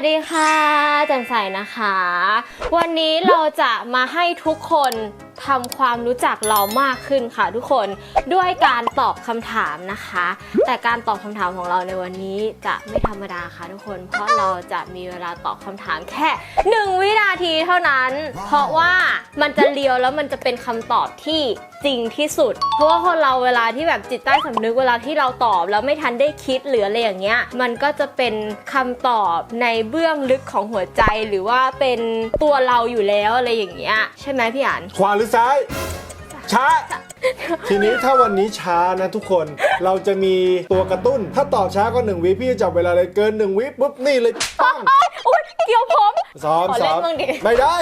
สวัสดีค่ะแจ่มใสนะคะ วันนี้เราจะมาให้ทุกคนทำความรู้จักเรามากขึ้นค่ะทุกคนด้วยการตอบคำถามนะคะ แต่การตอบคำถามของเราในวันนี้จะไม่ธรรมดาค่ะทุกคน เพราะเราจะมีเวลาตอบคำถามแค่หนึ่งวินาทีเท่านั้น เพราะว่ามันจะเลียวแล้วมันจะเป็นคำตอบที่ จริงที่สุด เพราะว่าคนเราเวลาที่แบบจิตใต้สำนึกเวลาที่เราตอบแล้วไม่ทันได้คิดหรืออะไรอย่างเงี้ย มันก็จะเป็นคำตอบในเบื้องลึกของหัวใจหรือว่าเป็นตัวเราอยู่แล้วอะไรอย่างเงี้ยใช่ไหมพี่อันขวาหรือซ้าย ช้า ทีนี้ถ้าวันนี้ช้านะทุกคนเราจะมีตัวกระตุ้น ถ้าตอบช้าก็หนึ่งวิพี่จะจับเวลาเลยเกินหนึ่งวิปุ๊บนี่เลยปั้งอุ้ยเกี่ยวผมซ้อมขอเล่ซ้นอมบ้างดิไม่ได้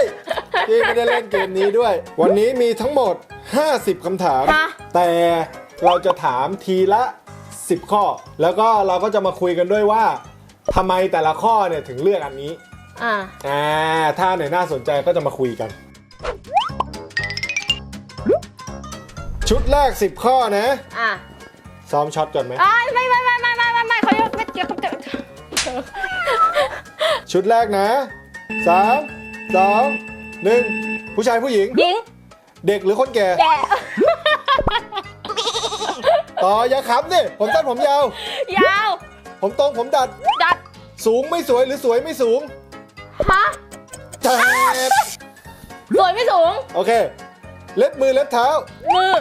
พี่ไม่ได้เล่นเกมนี้ด้วย วันนี้มีทั้งหมด 50คำถาม ฮะ แต่เราจะถามทีละ 10 ข้อ แล้วก็เราก็จะมาคุยกันด้วยว่าทำไมแต่ละข้อเนี่ยถึงเลือกอันนี้ อ่า อ่า ถ้าไหนน่าสนใจก็จะมาคุยกัน ชุดแรก 10 ข้อนะ อะซ้อมช็อตก่อนไหม อ้ายไม่ไม่ไม่ไม่ไม่ไม่ไม่เขายังไม่เกี่ยวกับชุดแรกนะ 3 2 1 ผู้ชายผู้หญิงยิงเด็กหรือคนแก่ แกะต่ออย่าขำดิผมสั้นผมยาว ยาวผมตรงผมดัด ดัดสูงไม่สวยหรือสวยไม่สูงฮะแจ๊ดสวยไม่สูง โอเค เล็บมือเล็บเท้า มือ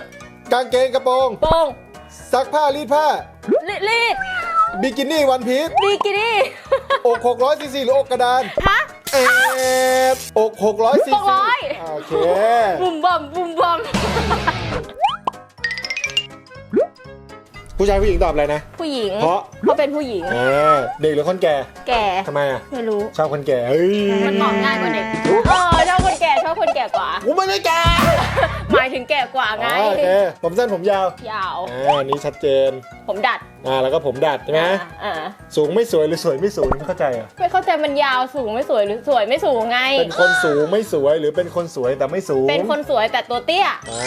กางเกงกระโปรงโป่งซักผ้ารีดผ้าลิลีดบิกินี่วันพีชบิกินี่อก600ซีซีหรืออกกระดานฮะแอบอก600ซีซี600 โอเคบุมบอมบุมบอม ผู้ชายผู้หญิงตอบอะไรนะ ผู้หญิงเพราะเขาเป็นผู้หญิงอ่าเด็กหรือคนแก่แก่ทำไมอะไม่รู้ชอบคนแก่เฮ้ยมันตอบง่ายกว่าเด็กเออชอบคนแก่ชอบคนแก่กว่ากูไม่ได้แก่หมายถึงแก่กว่าไงอ๋อโอเคผมสั้นผมยาวยาวอ่าอันนี้ชัดเจน ผมดัดอ่าแล้วก็ผมดัดใช่ไหมอ่าสูงไม่สวยหรือสวยไม่สูงไม่เข้าใจอะไม่เข้าใจมันยาวสูงไม่สวยหรือสวยไม่สูงไง เป็นคนสูงไม่สวยหรือเป็นคนสวยแต่ไม่สูง เป็นคนสวยแต่ตัวเตี้ยอ่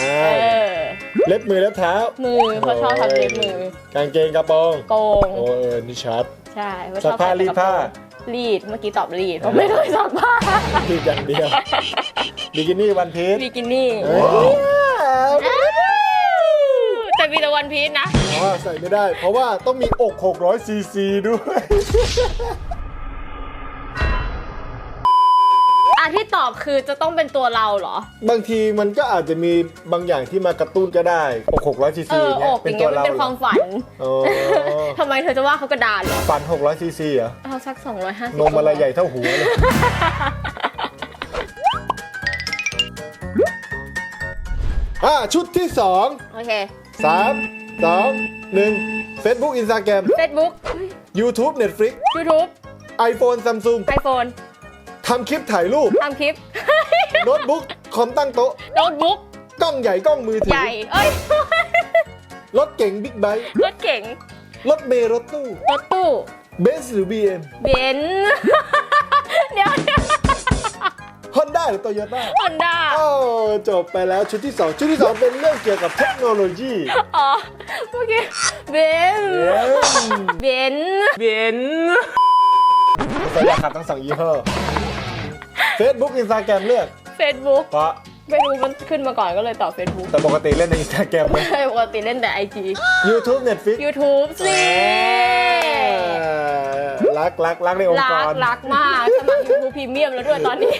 า เออเล็บมือเล็บเท้า มือเขาชอบทำเล็บมือกางเกงกระโปรงโกงโอ้เออนี่ชัด ใช่เขชซัอบกผ้าใส่รีดผ้า รีดเมื่อกี้ตอบรีดผมไม่เคยซักผ้าที่อย่างเดียวบิกินี่วันพีชบิกินี่เอ้ยแต่มีแต่วันพีชนะอ๋อใส่ไม่ได้ เพราะว่าต้องมีอก 600ซีซีด้วย อะที่ตอบคือจะต้องเป็นตัวเราเหรอ บางทีมันก็อาจจะมีบางอย่างที่มากระตุ้นก็ได้อก600ซีเอซีอเนี่อยกอเป็นย่างตัเงี้วยมันเราเป็นความฝันอ๋อทำไมเธอจะว่าเขากระดานเหรอฟัน600ซีซีเหรอเอาสัก 250นมอะไรใหญ่เท่าหัวเลยอ่าชุดที่2โอเค3 2 1 Facebook Instagram Facebook YouTube Netflix YouTube iPhone Samsung iPhone ทำคลิปถ่ายรูปทำคลิป โน้ตบุ๊กคอมตั้งโต๊ะโน้ตบุ๊กกล้องใหญ่กล้องมือถืใหญ่ เอ้ย รถเก๋งบิ๊กไบค์รถเก๋ง รถเมล์รถตู้รถตู้ เบนซ์หรือ BM เบนซ์ เดี๋ยวเดี๋ยว Honda หรือ Toyota ฮอนด้าโอ้จบไปแล้วชุดที่2ชุดที่2เป็นเรื่องเกี่ยวกับเทคโนโลยีอ๋อ เมื่อกี้เบนซ์เย้เบนซ์ เบนซ์ใส่ยาขับทั้งสองยี่ห้อ Facebook Instagram เลือกเฟซบุ๊กเพราะไม่รู้มันขึ้นมาก่อนก็เลยตอบเฟซบุ๊กแต่ปกติเล่นใน Instagram ไหมปกติเล่นแต่ไอจี YouTube Netflix YouTube สิอ่ารักรักรักในองค์รักกร รักมากสมัคร YouTube พรีเมียมแล้วด้วยตอนนี้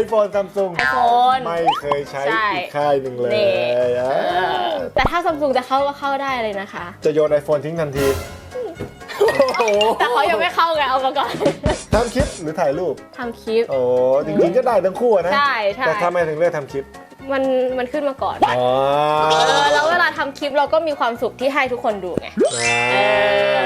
iPhone Samsung iPhone ไม่เคยใช้ใช่อีกค่ายหนึ่งเลยนี่ อ่าเออแต่ถ้าซัมซุงจะเข้าก็เข้าได้เลยนะคะ จะโยน iPhone ทิ้งทันที โอ้โหแต่เขายังไม่เข้าไงเอามาก่อนทำคลิปหรือถ่ายรูป ทำคลิป โอ้จริงๆก็ได้ทั้งคู่อะนะ ใช่ใช่ แต่ทำไมถึงเลือกทำคลิป มันมันขึ้นมาก่อน อ๋อเออแล้วเวลาทำคลิปเราก็มีความสุขที่ให้ทุกคนดูไง เอ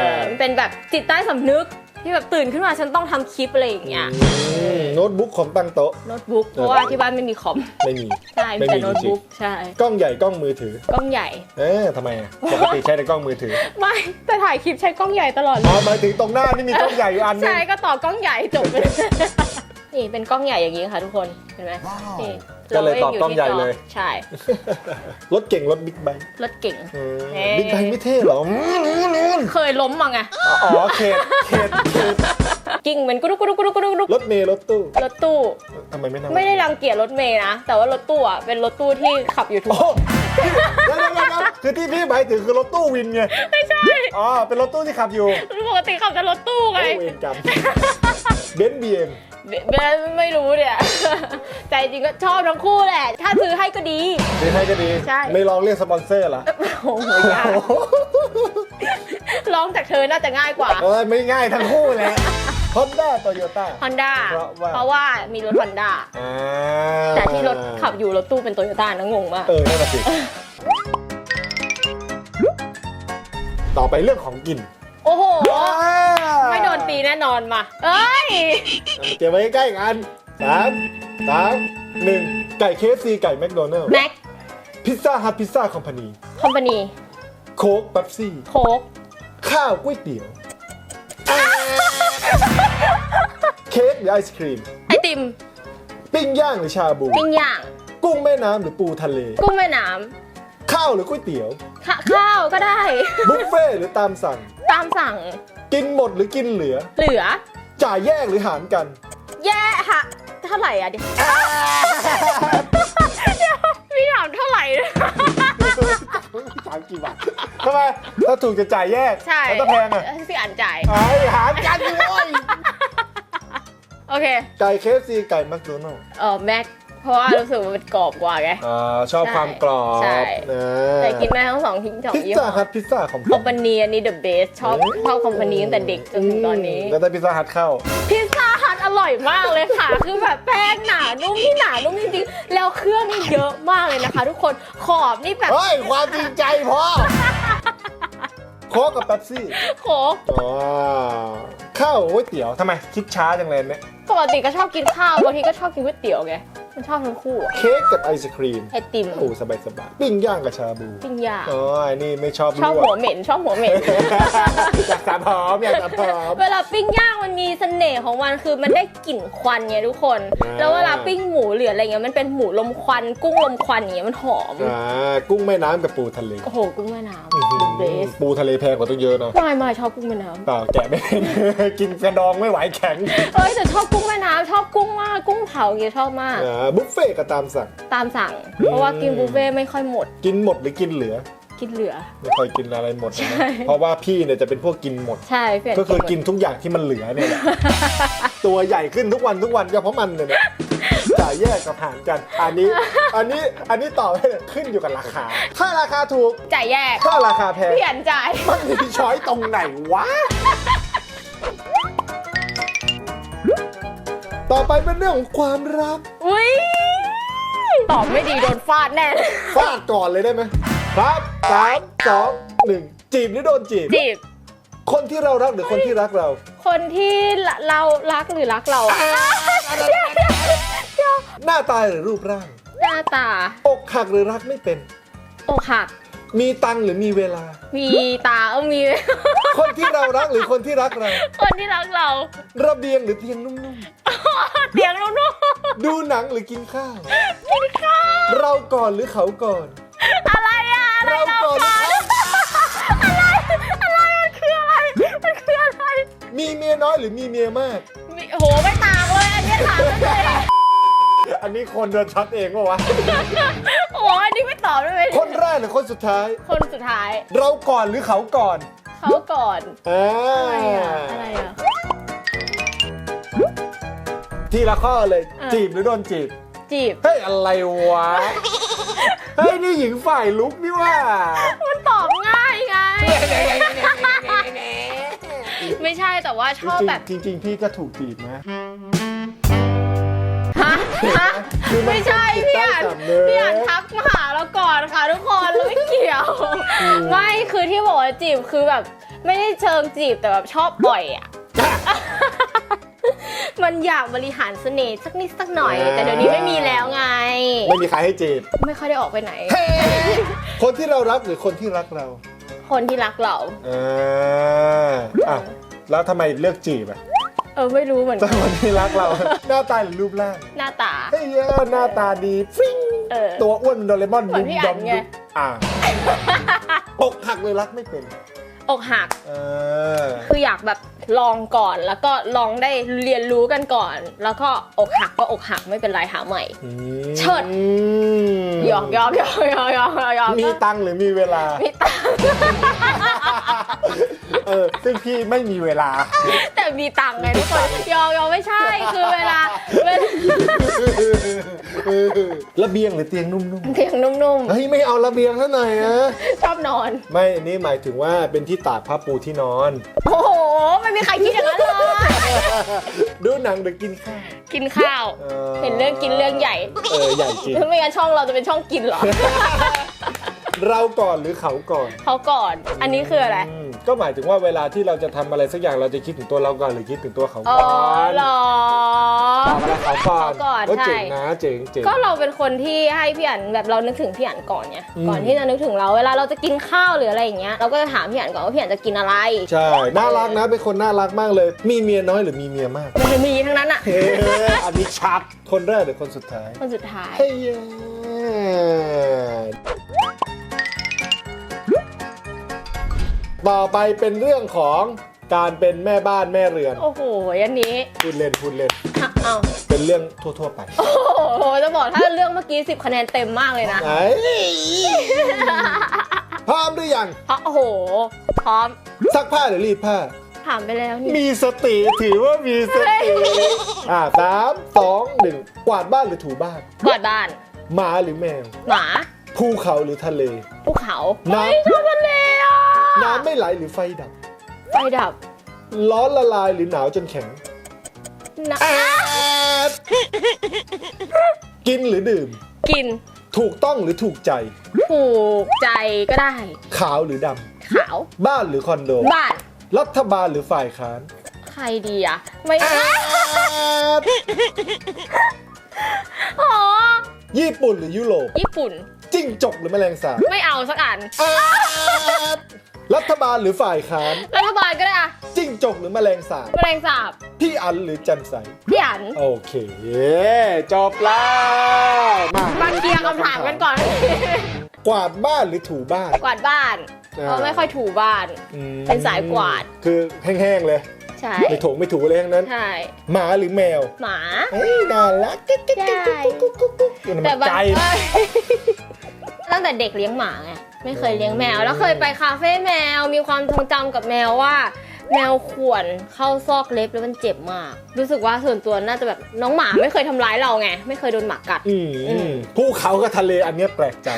อมันเป็นแบบจิตใต้สำนึก ที่แบบตื่นขึ้นมาฉันต้องทำคลิปอะไรอย่างเงี้ยอืมโน้ตบุ๊กคอมตั้งโต๊ะ โน้ตบุ๊กเพราะว่าที่บ้านไม่มีคอมไม่มี ใช่มีแต่โน้ตบุ๊กใช่กล้องใหญ่กล้องมือถือ กล้องใหญ่ เอ๊ะทำไมอะปกติใช้แต่กล้องมือถือไม่แต่ถ่ายคลิปใช้กล้องใหญ่ตลอดเลอ๋อยหมายถึงตรงหน้านี่มีกล้องใหญ่อยู่อันหนึงใช่ก็ต่อกล้องใหญ่จบเลยนี่เป็นกล้องใหญ่อย่างนี้ค่ะทุกคนเห็นไหมนี่ ก็เลยตอบกล้องใหญ่เลย ใช่ รถเก่งรถบิ๊กไบค์รถเก่งอืมเอ๊ะบิ๊กไบค์ไม่เท่เหรออืมนู่นนู่นเคยล้มมาไง อ๋อเขตเขตเขตกิ้งเหมือนกุ๊กกุ๊กกุ๊กกุ๊กกุ๊กกุ๊กรถเมล์รถตู้ รถตู้ทำไมไม่นั่งไม่ได้รังเกียจรถเมย์นะ แต่ว่ารถตู้อะเป็นรถตู้ที่ขับอยู่ทุกโอ้เดี๋ยวเดี๋ยวเดี๋ยวคือที่พี่หมายถึงคือรถตู้วินไง ไม่ใช่ อ๋อ เป็นรถตู้ที่ขับอยู่ ปกติขับแต่รถตู้ไงโอ้เวรกรรมเบนซ์บีเอ็ม เบเบไม่รู้เนี่ยใจจริงก็ชอบทั้งคู่แหละ ถ้าซื้อให้ก็ดี ดีให้ก็ดี ใช่ ไม่ลองเรียกสปอนเซอร์เหรอโอ้โหยากร้องจากเธอน่าจะง่ายกว่า เออไม่ง่ายทั้งคู่แหละฮอนด้าโตโยต้า Honda เพราะว่า เพราะว่ามีรถ Honda อ่าแต่ที่รถขับอยู่รถตู้เป็นโตโยต้านะงงมาก เออนั่นแหะสิ ต่อไปเรื่องของกินโอ้โห ว้า ไม่โดนตีแน่นอนมาเอ้ยเตรียมไว้ใกล้ๆกันสามสามหนึ่งไก่เคฟซีไก่แมคโดนัลล์แม็กพิซซ่าฮัทพิซซ่าคอมพานีคอมพานีโค้กเป๊ปซี่โค้กข้าวก๋วยเตี๋ยว เค้กหรือไอศครีม ไอติมปิ้งย่างหรือชาบู ปิ้งย่างกุ้งแม่น้ำหรือปูทะเล กุ้งแม่น้ข้าวหรือก๋วยเตี๋ยวำข้าข้าวก็ได้ บุฟเฟ่ต์หรือตามสั่ง ตามสั่ง กินหมดหรือกินเหลือ เหลือ จ่ายแยกหรือหารกัน แย่ฮะเท่าไหร่อะเดี๋ยวเดี๋ยวพี่ถามเท่าไหร่ สามกี่บาททำไมถ้าถูกจะจ่ายแยกใช่แล้วถ้าแพงอะพี่อ่านจ่าย ไอ้หารกันเลยโอเค ไก่เคฟซีไก่แมคโดนัลล์เออแม็ก เพราะว่ารู้สึกว่ามันกรอบกว่าไง อ่าชอบใช่ความกรอบใช่ นะแต่กินได้ทั้งสองทิ้งสองพิซยี่ซ่าห้อฮัทพิซซ่าของคอมพานีอันนี้ the best ชอบชอบคอมพานีตั้งแต่เด็กจนถึงตอนนี้แล้วถ้าพิซซ่าฮัทเข้า พิซซ่าฮัทอร่อยมากเลยค่ะ คือแบบแป้งหนานุ่มนี่หนานุ่มจริงๆ แล้วเครื่องนี่เยอะมากเลยนะคะ ทุกคน ขอบนี่แบบเฮ้ย ความจริงใจพอ โค้กกับเป๊ปซี่โค้กอ๋อข้าวก๋วยเตี๋ยวทำไมคิดช้าจังเลยเนี่ยปกติก็ชอบกินข้าว บางทีก็ชอบกินก๋วยเตี๋ยวไง มันชอบทั้งคู่อะเค้กกับไอศครีมไอติมโอ้สบายสบายๆปิ้งย่างกับชาบูปิ้งย่างอ๋อไอ้นี่ไม่ชอบชอบลวหัวกเหม็นชอบหัวเหม็น อยากสาพร้อมอยากสาพร้อม เวลาปิ้งย่างมันมีเสน่ห์ของมันคือมันได้กลิ่นควันไงทุกคน อ่า แล้วเวลาปิ้งหมูหรืออะไรเงี้ยมันเป็นหมูลมควัน กุ้งลมควันอย่างเงี้ยมันหอม อ่ากุ้งแม่น้ำกับปูทะเลโอ้โหกุ้งแม่น้อื้อหือำ the best ปูทะเลแพงกว่าต้องเยอะเนาะไม่ไม่ชอบกุ้งแม่น้เปล่าแกะไม่เป็น กินกระดองไม่ไหวแข็งำเอ้ยแต่ชอบกุ้งแม่น้ำชอบกุ้งมากกุ้งเผาอย่างเงี้ยชอบมาก อ่าบุฟเฟ่ต์ก็ตามสั่ง ตามสั่ง เพราะว่ากินบุฟเฟ่ต์ไม่ค่อยหมด กินหมดหรือกินเหลือ กินเหลือ ไม่ค่อยกินอะไรหมดนะใช่เพราะว่าพี่เนี่ยจะเป็นพวกกินหมด ใช่เปลี่ยนก็คือหมดกินทุกอย่างที่มันเหลือเนี่ยแหละตัวใหญ่ขึ้นทุกวันทุกวันก็เพราะมันเนี่ยนะจ่ายแยกกับหารกัน อันนี้ อันนี้ อันนี้ตอบให้เลยขึ้นอยู่กับราคา ถ้าราคาถูก จ่ายแยก ถ้าราคาแพงเปลี่ยนจ่าย มันมีช้อยตรงไหนวะ ต่อไปเป็นเรื่องของความรักอุ้ยตอบไม่ดีโดนฟาดแน่ ฟาดก่อนเลยได้ไหมครับสามสองหนึ่งจีบหรือโดนจีบ จีบ คนที่เรารักหรือคนที่รักเรา คนที่เรารักหรือรักเราอะหน้าตาหรือรูปร่าง หน้าตา อกหักหรือรักไม่เป็น อกหัก มีตังค์หรือมีเวลา มีตาเออมี คนที่เรารักหรือคนที่รักเรา คนที่รักเราระเบียงหรือเตียงนุ่มเตียงนุ่มๆ ดูหนังหรือกินข้าวๆกินข้าว เราก่อนหรือเขาก่อน อะไรอะอะไรเราก่อนหรือเขาอะไรอะไรมันคืออะไรมันคืออะไรมีเมียน้อยหรือมีเมียมาก มีโหไม่ต่างเลยอันนี้ถามได้เลยอันนี้คนโดนช็อตเองปะวะโอ้อันนี้ไม่ ตอบได้ไหมคนแรกหรือคนสุดท้าย คนสุดท้าย เราก่อนหรือเขาก่อน เขาก่อน อ่าอะไรอะอะไรอะทีละข้อเลย อะ จีบหรือโดนจีบ จีบ เฮ้ย อะไรวะ เฮ้ย นี่หญิงฝ่ายลุกนี่ว่า มันตอบง่ายไง ไม่ใช่แต่ว่าชอบแบบ จริงๆจริงๆพี่ก็ถูกจีบนะ ฮะฮะคือมันไม่ใช่พี่อ่านใต้สำนึกพี่อ่านทักมาหาเราก่อนค่ะทุกคนเราไม่เกี่ยว ไม่คือที่บอกว่าจีบคือแบบ ไม่ได้เชิงจีบแต่แบบชอบบ่อยอะมันอยากบริหารเสน่ห์สักนิดสักหน่อย แต่เดี๋ยวนี้ไม่มีแล้วไง ไม่มีใครให้จีบ ไม่ค่อยได้ออกไปไหน คนที่เรารักหรือคนที่รักเรา คนที่รักเราอ่าอะแล้วทำไมเลือกจีบอะเออไม่รู้เหมือนแต่กันคนที่รักเรา หน้าตาหรือรูปร่างหน้าตา เฮ้ยหน้าตาดีฟิ้งเออ ตัวอ้วนโดเรมอนเหมือนพี่อั๋นไงอะอกหักเลยรักไม่เป็นอกหัก เออคืออยากแบบลองก่อนแล้วก็ลองได้เรียนรู้กันก่อน แล้วก็อกหักก็อกหักไม่เป็นไรหาใหม่อืมเชิดหยอกหยอกหยอกหยอกหยอกหยอกมีตังค์หรือมีเวลา มีตังค์ เออซึ่งพี่ไม่มีเวลา แต่มีตังค์ไงทุกคนหยอกหยอกไม่ใช่คือเวลาเวลาระเบียงหรือเตียงนุ่มเตียงนุ่มๆ เฮ้ยไม่เอาระเบียงซะหน่อยนะๆ ชอบนอน ไม่อันนี้หมายถึงว่าเป็นที่ตากผ้าปูที่นอน โอ้โห ไม่มีใครคิดอย่างนั้นเลย ดูหนังหรือกินข้าว กินข้าวออ เห็นเรื่องกินเรื่องใหญ่เออใหญ่จริง ถ้าไม่งั้นช่องเราจะเป็นช่องกินเหรอ เราก่อนหรือเขาก่อน เขาก่อน อันนี้คืออะไรมก็หมายถึงว่าเวลาที่เราจะทำอะไรสักอย่างเราจะคิดถึงตัวเราก่อนหรือคิดถึงตัวเขาอ๋อก่อนเหรอตอบอะไรเขาก่อนเขาก่อนก็ใช่ เจ๋งนะเจ๋งเจ๋ง ก็เราเป็นคนที่ให้พี่อันแบบเรานึกถึงพี่อันก่อนไงอืม ก่อนที่จะนึกถึงเราเวลาเราจะกินข้าวหรืออะไรอย่างเงี้ยเราก็จะถามพี่อันก่อนว่าพี่อันจะกินอะไรใช่น่ารักนะเป็นคนน่ารักมากเลย มีเมียน้อยหรือมีเมียมากมันจะมีทั้งนั้นอะเฮ้อันนี้ชัดคนแรกหรือคนสุดท้ายคนสุดท้าย เฮ้ย ต่อไปเป็นเรื่องของการเป็นแม่บ้านแม่เรือน โอ้โห อันนี้พูดเล่นพูดเล่น เอาเป็นเรื่องทั่ว ๆ ไป โอ้โห จะบอกถ้าเรื่องเมื่อกี้ 10 คะแนนเต็มมากเลยนะ ไหนพร้อมหรือยัง เพราะโอ้โห พร้อม ซักผ้าหรือรีดผ้า ถามไปแล้วนี่มีสติถือว่ามีสติ อ่าสามสองหนึ่งกวาดบ้านหรือถูบ้าน กวาดบ้าน หมาหรือแมว หมา ภูเขาหรือทะเล ภูเขาน้ำ เฮ้ยชอบทะเลอะ น้ำไม่ไหลหรือไฟดับ ไฟดับ ร้อนละลายหรือหนาวจนแข็งนะแอดกินหรือดื่ม กิน ถูกต้องหรือถูกใจ ถูกใจก็ได้ ขาวหรือดขาวำ บ้านหรือคอนโด บ้าน รัฐบาลหรือฝ่ายค้านใครดีอะไม่แอดอ๋อญี่ปุ่นหรือยุโรป ญี่ปุ่น จิ้งจกหรือแมลงสาบไม่เอาสักอัน แอด รัฐบาลหรือฝ่ายค้าน รัฐบาลก็ได้อะจิ้งจกหรือแมลงสาบแมลงสาบพี่อันหรือจันใส พี่อันโอเค จบแล้วมามาเคลียร์คำถามกันก่อน กวาดบ้านหรือถูบ้าน กวาดบ้านอ่าเพราะไม่ค่อยถูบ้าน อืมเป็นสายกวาด คือแห้งๆเลย ใช่ไม่ถงไม่ถูเลยทั้งนั้น ใช่หมาหรือแมวหมาเฮ้ยน่ารักกุ๊กกุ๊กกุ๊กกุ๊กกุ๊กกุ๊กกุ๊กกุ๊กแต่มันบางใจตั้งแต่เด็กเลี้ยงหมาไง ไม่เคยเลี้ยงแมว แล้วเคยไปคาเฟ่แมว มีความทรงจำกับแมวว่า แมวข่วนเข้าซอกเล็บแล้วมันเจ็บมาก รู้สึกว่าส่วนตัวน่าจะแบบน้องหมาไม่เคยทำร้ายเราไง ไม่เคยโดนหมากัด อืมอืม ภูเขากับทะเลอันเนี้ยแปลกใจ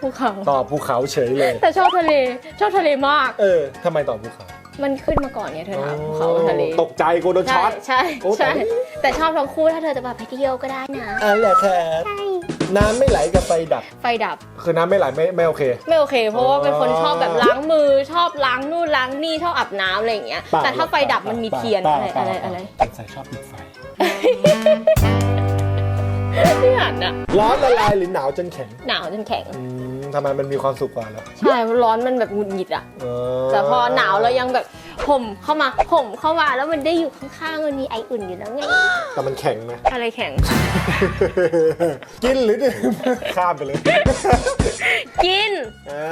ภูเขาตอบภูเขาเฉยเลย แต่ชอบทะเล ชอบทะเลมาก เออทำไมตอบภูเขามันขึ้นมาก่อนเนี่ยเธอถามภูเขากับทะเล ตกใจกูโดนช็ใช่อต ใช่โอ้ใช่แต่แต่ชอบทั้งคู่ถ้าเธอจะแบบไปเที่ยวก็ได้นะอันแหละแค่ น้ำไม่ไหลกับไฟดับ ไฟดับ คือน้ำไม่ไหลไม่ไม่โอเค ไม่โอเค เพราะว่าเป็นคนอ๋อชอบแบบล้างมือชอบล้างนู่นล้างนี่ชอบอาบน้ำอะไรอย่างเงี้ย เปล่แต่ถ้าไฟดับมันมีเทียนปล่าอะไรปล่าอะไรปล่าอะไรจันใส่ชอบปิดไฟที่หันอะร้อนละลายหรือหนาวจนแข็งหนาวจนแข็ง อืมทำไมมันมีความสุขกว่าเหรอใช่ร้อนมันแบบหงุดหงิดอะ เอแต่พอหนาวเรายังแบบ ห่มเข้ามาห่มเข้ามาแล้วมันได้อยู่ข้างๆมันมีไออุ่นอยู่แล้วไง แต่มันแข็งนะอะไรแข็ง กินหรือดื่มข้ามไปเลยกิน อ่า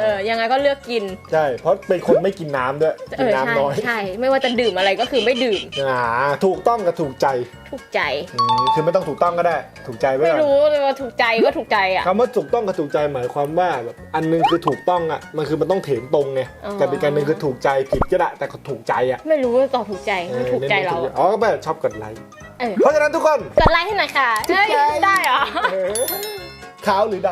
เออ ยังไงก็เลือกกิน ใช่ เพราะเป็นคนไม่กินน้ำด้วย เอกินอ ใช่น้ำน้อยใช่ ไม่ว่าจะดื่มอะไรก็คือไม่ดื่ม อ่าถูกต้องกับถูกใจถูกใจ อืมคือไม่ต้องถูกต้องก็ได้ ถูกใจไว้ไม่ก่อนรู้เลยว่าถูกใจก็ถูกใจอะคำว่าถูกต้องกับถูกใจหมายความว่าแบบอันหนึงคือถูกต้องอะ มันคือมันต้องเถียงตรงไงอ๋อ แต่เป็นการหนึ่งคือถูกใจผิดก็ได้แต่ก็ถูกใจอะไม่รู้ว่าตอบถูกใจไม่ถูกใจเราอออะอ๋อก็แบบชอบกดไลค์เออเพราะฉะนั้นทุกคนกดไลค์ให้หน่อยค่ะถูกใจเอ้ยได้เหรอเออขาวหรือด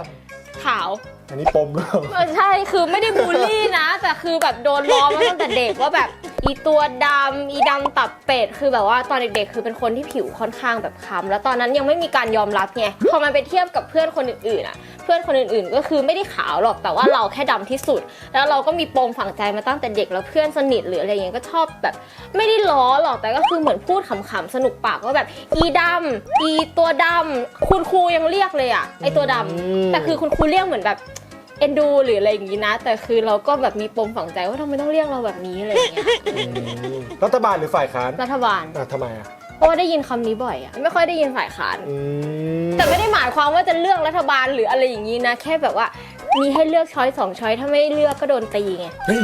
ขาวำ อันนี้ปมหรือเปล่าเออใช่คือไม่ได้บูลลี่นะ แต่คือแบบโดนล้อมาตั้งแต่เด็กว่าแบบอีตัวดำอีดำตับเป็ดคือแบบว่าตอนเด็กๆ คือเป็นคนที่ผิวค่อนข้างแบบคล้ำแล้วตอนนั้นยังไม่มีการยอมรับไงพอมันไปเทียบกับเพื่อนคนอื่นๆอะ เพื่อนคนอื่นๆ ก็คือไม่ได้ขาวหรอกแต่ว่าเราแค่ดำที่สุด แล้วเราก็มีปมฝังใจมาตั้งแต่เด็กแล้วเพื่อนสนิทหรืออะไรอย่างเงี้ยก็ชอบแบบ ไม่ได้ล้อหรอกแต่ก็คือเหมือนพูดขำๆสนุกปากว่าแบบอีดำอีตัวดำคุณครูยังเรียกเลยอะไอตัวดำแต่คือคุณครูเรียกเหมือนแบบ เอ็นดูหรืออะไรอย่างงี้นะ แต่คือเราก็แบบมีปมฝังใจว่าทำไมต้องเรียกเราแบบนี้อะไรอย่างเงี้ยอืมรัฐบาลหรือฝ่ายค้านรัฐบาล อะทำไมอะเพราะว่าได้ยินคำนี้บ่อยอะไม่ค่อยได้ยินฝ่ายค้าน อืมแต่ไม่ได้หมายความว่าจะเลือกรัฐบาลหรืออะไรอย่างนี้นะ แค่แบบว่ามีให้เลือกช้อยสองช้อยถ้าไม่เลือกก็โดนตีไงเฮ้ย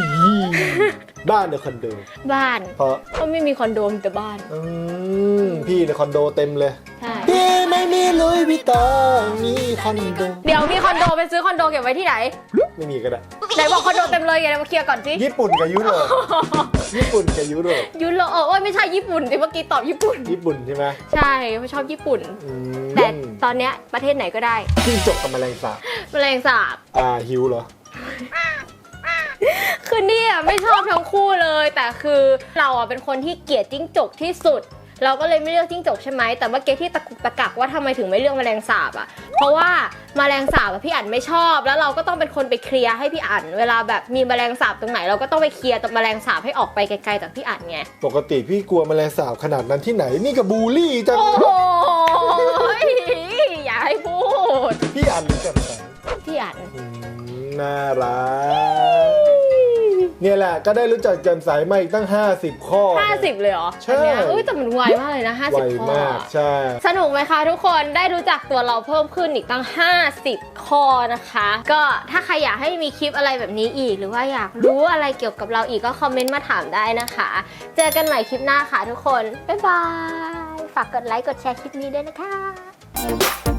บ้านเดอะคอนโดบ้านเพราะก็ไม่มีคอนโดมีแต่บ้าน อืมพี่ในคอนโดเต็มเลย ใช่พี่ไม่มีลุยวิตองมีคอนโด เดี๋ยวมีคอนโดไปซื้อคอนโดเก็บไว้ที่ไหน ไม่มีก็ได้ ไหนบอกคอนโดเต็มเลยไงมาเคลียร์ก่อนสิ ญี่ปุ่นกับยุโรป ญี่ปุ่นกับยุโรป ยุโรปเออโอ้ยไม่ใช่ญี่ปุ่นสิเมื่อกี้ตอบญี่ปุ่น ญี่ปุ่นใช่ไหมใช่เพราะชอบญี่ปุ่น อืมแต่ตอนเนี้ยประเทศไหนก็ได้จิ้งจกกับแมลงสาบ แมลงสาบ อ่าหิวเหรอ คือเนี่ยไม่ชอบทั้งคู่เลย แต่คือเราอะเป็นคนที่เกลียดจิ้งจกที่สุด เราก็เลยไม่เลือกจิ้งจกใช่ไหมแต่เมื่อกี้ที่ตะกุกตะกักว่าทำไมถึงไม่เลือกแมลงสาบอะ เพราะว่าแมลงสาบอะพี่อั๋นไม่ชอบ แล้วเราก็ต้องเป็นคนไปเคลียร์ให้พี่อั๋นเวลาแบบมีแมลงสาบตรงไหน เราก็ต้องไปเคลียร์ตัวแมลงสาบให้ออกไปไกลๆจากพี่อั๋นไงปกติพี่กลัวแมลงสาบขนาดนั้นที่ไหน นี่กับบูลลี่จังโอ้โหอย่าให้พูดพี่อ่านหรือจำใสพี่อั๋นอืมน่ารัก เนี่ยแหละก็ได้รู้จักแจำใสมาอีกตั้ง 50 ข้อห้าสิบเลยเหรอใช่ อันเนี้ยเอ้ยแต่มันไวมากเลยนะห้าไวสิบข้อ มากใช่ สนุกไหมคะทุกคนได้รู้จักตัวเราเพิ่มขึ้นอีกตั้ง 50 ข้อนะคะ ก็ถ้าใครอยากให้มีคลิปอะไรแบบนี้อีก หรือว่าอยากรู้อะไรเกี่ยวกับเราอีกก็คอมเมนต์มาถามได้นะคะ เจอกันใหม่คลิปหน้าค่ะทุกคน บ๊ายบาย ฝากกดไลค์กดแชร์คลิปนี้ด้วยนะคะ